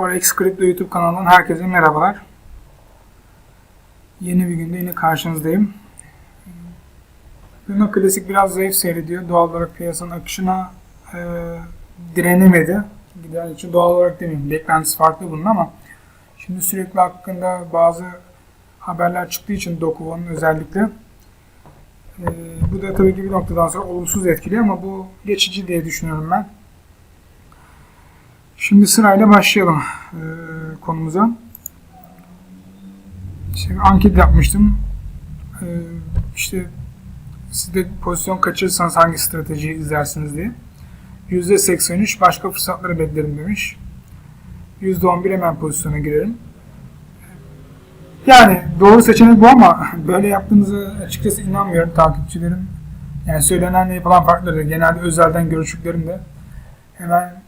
Forex Crypto YouTube kanalından herkese merhabalar. Yeni bir günde yine karşınızdayım. Luna Klasik biraz zayıf seyrediyor. Doğal olarak piyasanın akışına e, direnemedi. Gider için doğal olarak demeyeyim. Beklentisi farklı bunun ama şimdi sürekli hakkında bazı haberler çıktığı için Dokuvo'nun özellikle e, bu da tabii ki bir noktadan sonra olumsuz etkiliyor ama bu geçici diye düşünüyorum ben. Şimdi sırayla başlayalım e, konumuza. Şimdi anket yapmıştım. E, işte siz de pozisyon kaçırırsanız hangi stratejiyi izlersiniz diye. %83 başka fırsatları beklerim demiş. %11 hemen pozisyona girerim. Yani doğru seçenek bu ama böyle yaptığınızı açıkçası inanmıyorum takipçilerim. Yani söylenen yapılan farkları genelde özelden görüştüklerim de hemen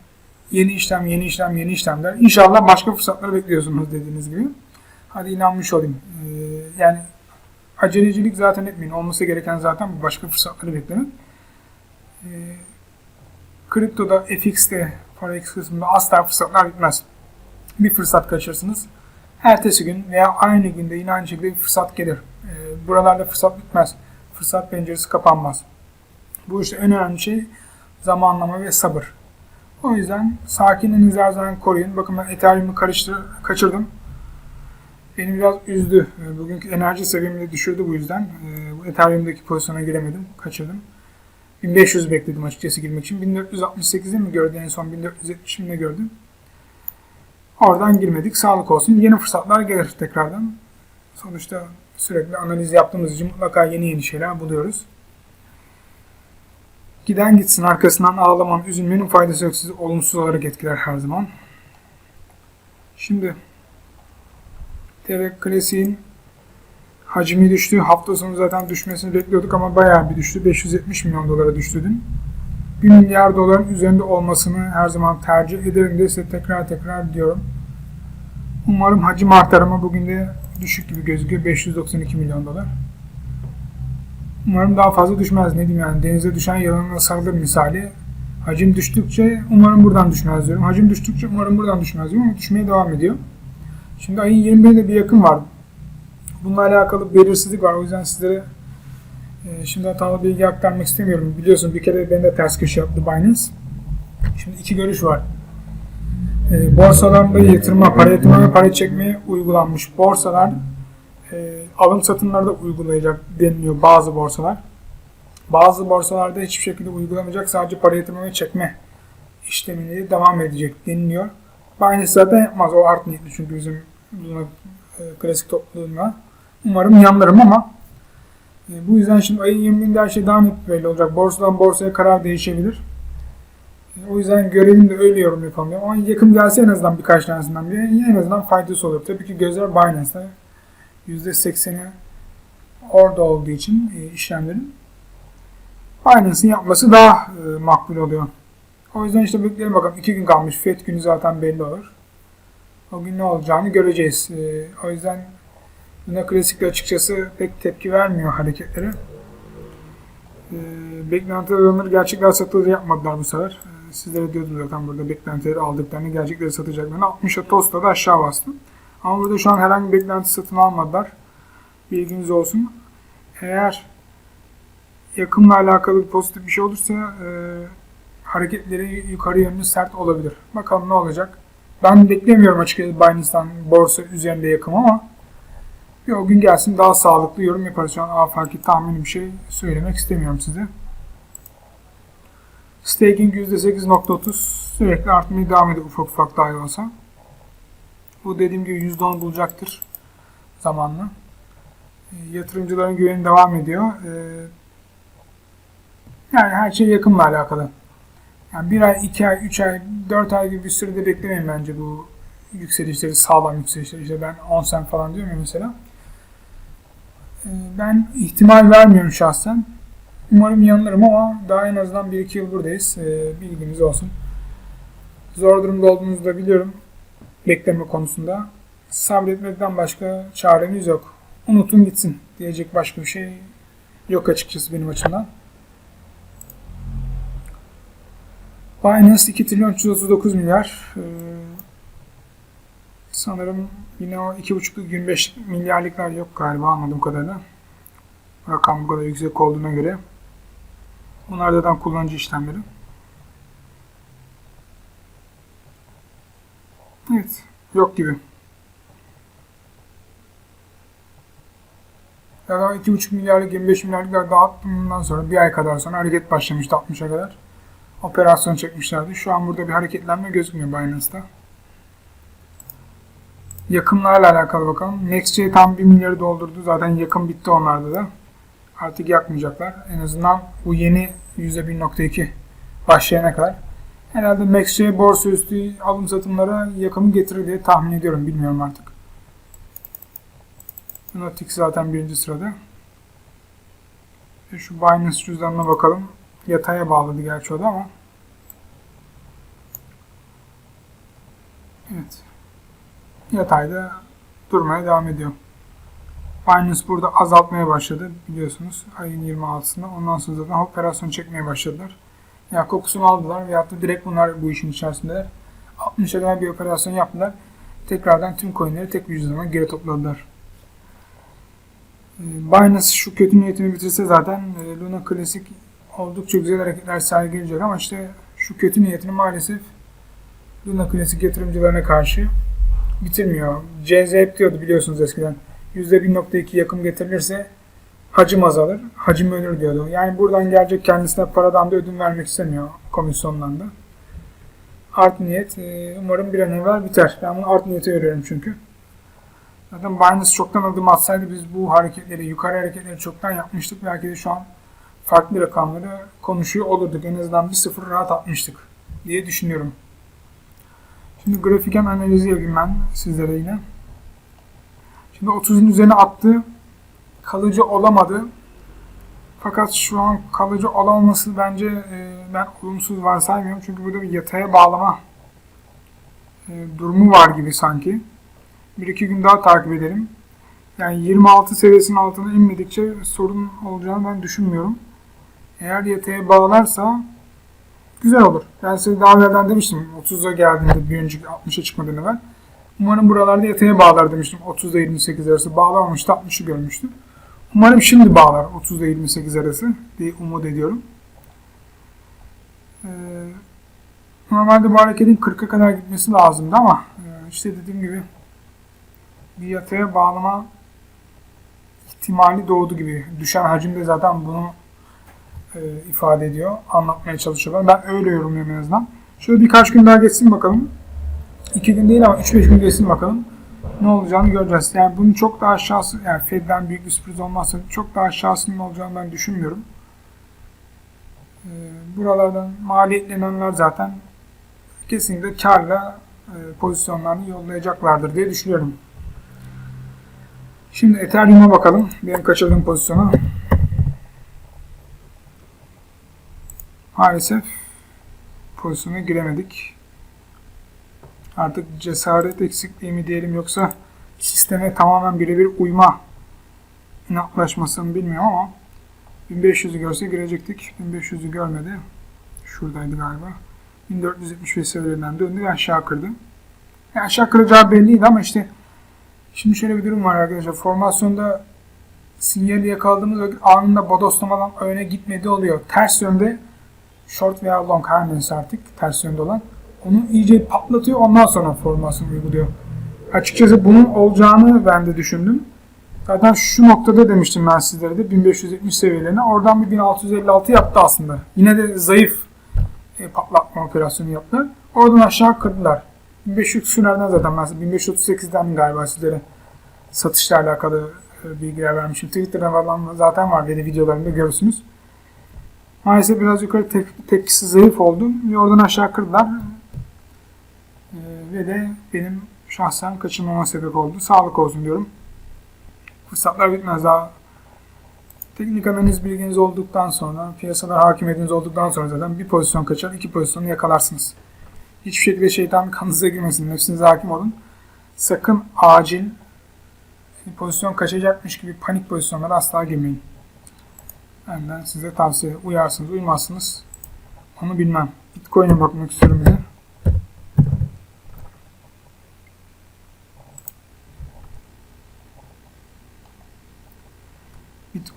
yeni işlem, yeni işlem, yeni işlemler. İnşallah başka fırsatları bekliyorsunuz dediğiniz gibi. Hadi inanmış olayım. Ee, yani acelecilik zaten etmeyin. Olması gereken zaten başka fırsatları beklemek. Ee, kriptoda, FX'te, Forex kısmında asla fırsatlar bitmez. Bir fırsat kaçırırsınız. Ertesi gün veya aynı günde yine aynı şekilde bir fırsat gelir. Ee, buralarda fırsat bitmez. Fırsat penceresi kapanmaz. Bu işte en önemli şey zamanlama ve sabır. O yüzden sakinliğinizi her zaman koruyun. Bakın ben Ethereum'u kaçırdım. Beni biraz üzdü. Ee, Bugünkü enerji seviyemi de düşürdü bu yüzden. Ee, Bu Ethereum'daki pozisyona giremedim. Kaçırdım. 1500 bekledim açıkçası girmek için. 1468'i mi gördü en son 1470'i mi gördüm. Oradan girmedik. Sağlık olsun. Yeni fırsatlar gelir tekrardan. Sonuçta sürekli analiz yaptığımız için mutlaka yeni yeni şeyler buluyoruz. Giden gitsin arkasından ağlamanın, üzülmenin faydası yok. Sizi olumsuz olarak etkiler her zaman. Şimdi TV Klasik'in hacmi düştü. Hafta sonu zaten düşmesini bekliyorduk ama bayağı bir düştü. 570 milyon dolara düştü dün. 1 milyar doların üzerinde olmasını her zaman tercih ederim diye size tekrar tekrar diyorum. Umarım hacim artar ama bugün de düşük gibi gözüküyor. 592 milyon dolar. Umarım daha fazla düşmez. Ne diyeyim yani denize düşen yılanına sarılır misali. Hacim düştükçe umarım buradan düşmez diyorum. Hacim düştükçe umarım buradan düşmez diyorum ama düşmeye devam ediyor. Şimdi ayın 21'ine bir yakın var. Bununla alakalı belirsizlik var. O yüzden sizlere e, şimdi hatalı bilgi aktarmak istemiyorum. Biliyorsun bir kere beni de ters köşe yaptı Binance. Şimdi iki görüş var. E, borsalarda yatırma, para yatırma ve para çekmeye uygulanmış borsalar e, alım satımlarda uygulayacak deniliyor bazı borsalar. Bazı borsalarda hiçbir şekilde uygulamayacak sadece para yatırma ve çekme işlemini devam edecek deniliyor. Binance zaten yapmaz o art niyetli çünkü bizim Luna e, klasik topluluğuna. Umarım yanlarım ama e, bu yüzden şimdi ayın 20'inde her şey daha net belli olacak. Borsadan borsaya karar değişebilir. E, o yüzden görelim de öyle yorum yapalım. Ama yakın gelse en azından birkaç tanesinden biri en azından faydası olur. Tabii ki gözler Binance'da. %80'i orada olduğu için e, işlemlerin Binance'ın yapması daha e, makbul oluyor. O yüzden işte bekleyelim bakalım. iki gün kalmış. FED günü zaten belli olur. O gün ne olacağını göreceğiz. E, o yüzden Luna Klasik'te açıkçası pek tepki vermiyor hareketlere. E, beklentiler oranları gerçekler satılır yapmadılar bu sefer. Sizlere diyordum zaten burada beklentileri aldıklarını gerçekleri satacaklarını. 60'a Tosta da aşağı bastı. Ama burada şu an herhangi bir beklenti satın almadılar. Bilginiz olsun. Eğer yakımla alakalı bir pozitif bir şey olursa e, hareketleri yukarı yönlü sert olabilir. Bakalım ne olacak. Ben beklemiyorum açıkçası Binance'dan borsa üzerinde yakım ama bir o gün gelsin daha sağlıklı yorum yaparız. Şu an afaki tahmini bir şey söylemek istemiyorum size. Staking %8.30 sürekli artmaya devam ediyor ufak ufak dahi olsa. Bu dediğim gibi %10 bulacaktır zamanla. E, yatırımcıların güveni devam ediyor. E, yani her şey yakınla alakalı. Yani bir ay, iki ay, üç ay, dört ay gibi bir sürede beklemeyin bence bu yükselişleri, sağlam yükselişleri. İşte ben 10 sen falan diyorum ya mesela. E, ben ihtimal vermiyorum şahsen. Umarım yanılırım ama daha en azından 1-2 yıl buradayız. E, bilginiz olsun. Zor durumda olduğunuzu da biliyorum bekleme konusunda. Sabretmekten başka çaremiz yok. Unutun gitsin diyecek başka bir şey yok açıkçası benim açımdan. Binance 2 trilyon 339 milyar. Ee, Sanırım yine o 2,5 25 milyarlıklar yok galiba anladığım kadarıyla. Rakam bu kadar yüksek olduğuna göre. Bunlar zaten kullanıcı işlemleri. Evet. Yok gibi. Ya da 2,5 milyarlık 25 milyarlıklar dağıttığından sonra bir ay kadar sonra hareket başlamıştı 60'a kadar. Operasyon çekmişlerdi. Şu an burada bir hareketlenme gözükmüyor Binance'da. Yakımlarla alakalı bakalım. NextJ tam 1 milyarı doldurdu. Zaten yakın bitti onlarda da. Artık yakmayacaklar. En azından bu yeni %1.2 başlayana kadar. Herhalde MaxJ borsa üstü alım satımlara yakımı getirir diye tahmin ediyorum. Bilmiyorum artık. Lunatix zaten birinci sırada. E şu Binance cüzdanına bakalım. Yataya bağladı gerçi o da ama. Evet. Yatayda durmaya devam ediyor. Binance burada azaltmaya başladı biliyorsunuz ayın 26'sında. Ondan sonra zaten operasyon çekmeye başladılar. Ya kokusunu aldılar veyahut da direkt bunlar bu işin içerisindeler. 60'a kadar bir operasyon yaptılar. Tekrardan tüm coinleri tek bir cüzdana geri topladılar. Ee, Binance şu kötü niyetini bitirse zaten e, Luna Classic oldukça güzel hareketler sergileyecek ama işte şu kötü niyetini maalesef Luna Classic yatırımcılarına karşı bitirmiyor. CZ hep diyordu biliyorsunuz eskiden. %1.2 yakın getirilirse hacim azalır, hacim ölür diyordu. Yani buradan gelecek kendisine paradan da ödün vermek istemiyor komisyondan da. Art niyet e, umarım bir an evvel biter. Ben bunu art niyete görüyorum çünkü. Zaten Binance çoktan adım atsaydı biz bu hareketleri, yukarı hareketleri çoktan yapmıştık. Belki de şu an farklı rakamları konuşuyor olurduk. En azından bir sıfır rahat atmıştık diye düşünüyorum. Şimdi grafiken analizi yapayım ben sizlere yine. Şimdi 30'un üzerine attı. Kalıcı olamadı. Fakat şu an kalıcı olamaması bence e, ben olumsuz varsaymıyorum. Çünkü burada bir yataya bağlama e, durumu var gibi sanki. Bir iki gün daha takip edelim. Yani 26 seviyesinin altına inmedikçe sorun olacağını ben düşünmüyorum. Eğer yataya bağlarsa güzel olur. Ben size daha evvelden demiştim 30'a geldiğinde bir önceki 60'a çıkmadan evvel. Umarım buralarda yataya bağlar demiştim. 30 ile 28 arası bağlamamıştı 60'ı görmüştüm. Umarım şimdi bağlar 30 ile 28 arası diye umut ediyorum. Ee, normalde bu hareketin 40'a kadar gitmesi lazımdı ama e, işte dediğim gibi bir yataya bağlama ihtimali doğdu gibi. Düşen hacim de zaten bunu e, ifade ediyor. Anlatmaya çalışıyorlar. Ben öyle yorumluyorum en azından. Şöyle birkaç gün daha geçsin bakalım. 2 gün değil ama 3-5 gün geçsin bakalım. Ne olacağını göreceğiz. Yani bunun çok daha aşağısı, yani Fed'den büyük bir sürpriz olmazsa çok daha aşağısının olacağını ben düşünmüyorum. E, buralardan maliyetlenenler zaten kesinlikle karla e, pozisyonlarını yollayacaklardır diye düşünüyorum. Şimdi Ethereum'a bakalım. Benim kaçırdığım pozisyona. Maalesef pozisyona giremedik. Artık cesaret eksikliği mi diyelim yoksa sisteme tamamen birebir uyma inatlaşması bilmiyorum ama 1500'ü görse girecektik. 1500'ü görmedi. Şuradaydı galiba. 1475 seviyelerinden döndü ve aşağı kırdı. Yani aşağı kıracağı belliydi ama işte Şimdi şöyle bir durum var arkadaşlar. Formasyonda sinyali yakaladığımız vakit anında bodoslamadan öne gitmedi oluyor. Ters yönde short veya long her neyse artık ters yönde olan onu iyice patlatıyor ondan sonra formasyon uyguluyor. Açıkçası bunun olacağını ben de düşündüm. Zaten şu noktada demiştim ben sizlere de 1570 seviyelerine. Oradan bir 1656 yaptı aslında. Yine de zayıf e, patlatma operasyonu yaptılar. Oradan aşağı kırdılar. 1500 küsürlerden zaten ben 1538'den galiba sizlere satışla alakalı e, bilgiler vermişim. Twitter'da falan zaten var dedi videolarında görürsünüz. Maalesef biraz yukarı tek, tepkisi zayıf oldu. Ve oradan aşağı kırdılar. Ve de benim şahsen kaçırmama sebep oldu. Sağlık olsun diyorum. Fırsatlar bitmez daha. Teknik analiz bilginiz olduktan sonra, piyasalar hakimiyetiniz olduktan sonra zaten bir pozisyon kaçar, iki pozisyonu yakalarsınız. Hiçbir şekilde şeytan kanınıza girmesin. Nefsinize hakim olun. Sakın acil pozisyon kaçacakmış gibi panik pozisyonlara asla girmeyin. Benden size tavsiye. Uyarsınız, uymazsınız. Onu bilmem. Bitcoin'e bakmak istiyorum bir.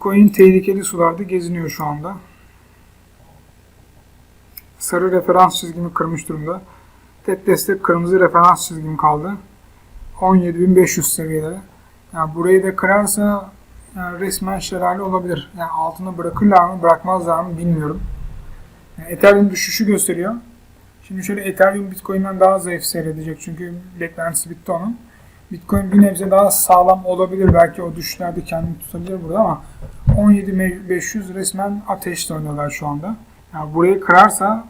Bitcoin tehlikeli sularda geziniyor şu anda. Sarı referans çizgimi kırmış durumda. Tek destek kırmızı referans çizgim kaldı. 17.500 seviyeleri. Yani burayı da kırarsa yani resmen şelale olabilir. Yani altına bırakırlar mı bırakmazlar mı bilmiyorum. Yani Ethereum düşüşü gösteriyor. Şimdi şöyle Ethereum Bitcoin'den daha zayıf seyredecek çünkü beklentisi bitti onun. Bitcoin bir nebze daha sağlam olabilir. Belki o düşüşlerde kendini tutabilir burada ama 17.500 resmen ateşle oynuyorlar şu anda. Yani burayı kırarsa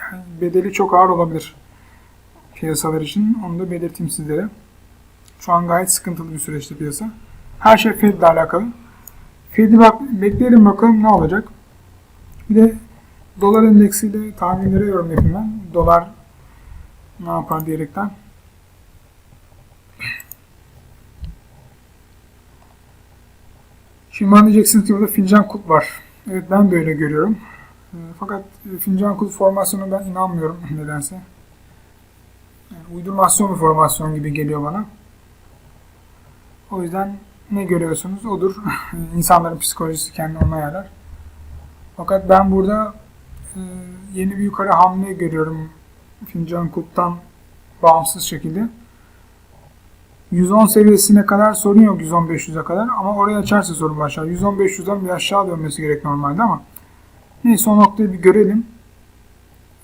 yani bedeli çok ağır olabilir piyasalar için. Onu da belirteyim sizlere. Şu an gayet sıkıntılı bir süreçte piyasa. Her şey Fed ile alakalı. Fed'i bak, bekleyelim bakalım ne olacak. Bir de dolar endeksiyle tahminlere yorum yapayım ben. Dolar ne yapar diyerekten. Şimdi bana diyeceksiniz ki burada fincan kulp var. Evet ben böyle görüyorum. E, Fakat fincan kulp formasyonu ben inanmıyorum nedense. Yani uydurmasyon bir formasyon gibi geliyor bana. O yüzden ne görüyorsunuz odur. İnsanların psikolojisi kendi ona yarar. Fakat ben burada e, yeni bir yukarı hamle görüyorum. Fincan Kulp'tan bağımsız şekilde. 110 seviyesine kadar sorun yok 110-500'e kadar ama oraya açarsa sorun başlar. 110-500'den bir aşağı dönmesi gerek normalde ama neyse o noktayı bir görelim.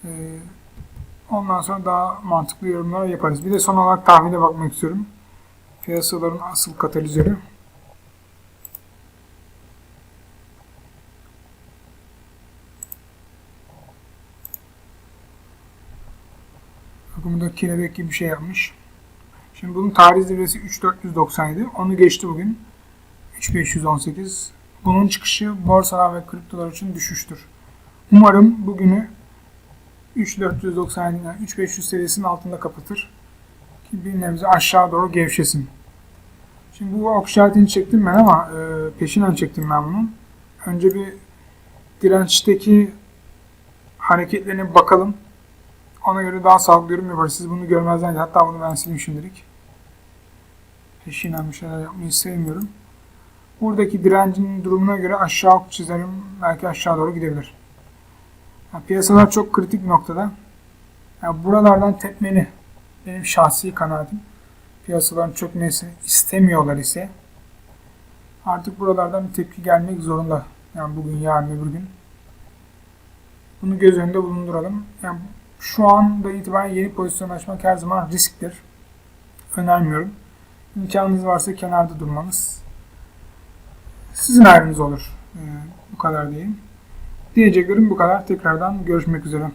Ee, ondan sonra daha mantıklı yorumlar yaparız. Bir de son olarak tahmine bakmak istiyorum. Piyasaların asıl katalizörü. Bakın burada kelebek gibi bir şey yapmış. Şimdi bunun tarih zirvesi 3497. Onu geçti bugün. 3518. Bunun çıkışı borsalar ve kriptolar için düşüştür. Umarım bugünü 3497 yani 3500 seviyesinin altında kapatır. Ki bir nebze aşağı doğru gevşesin. Şimdi bu ok işaretini çektim ben ama e, peşinden çektim ben bunu. Önce bir dirençteki hareketlerine bakalım. Ona göre daha sağlıklı yorum yaparız. Siz bunu görmezden hatta bunu ben sileyim şimdilik. Peşinen bir yapmayı sevmiyorum. Buradaki direncin durumuna göre aşağı ok çizerim. Belki aşağı doğru gidebilir. Yani piyasalar çok kritik noktada. Yani buralardan tepmeni benim şahsi kanaatim. Piyasaların çökmesini istemiyorlar ise artık buralardan bir tepki gelmek zorunda. Yani bugün, yarın, öbür gün. Bunu göz önünde bulunduralım. Yani şu anda itibaren yeni pozisyon açmak her zaman risktir. Önermiyorum. İmkanınız varsa kenarda durmanız sizin ayrınız olur. Ee, bu kadar diyeyim. Diyeceklerim bu kadar. Tekrardan görüşmek üzere.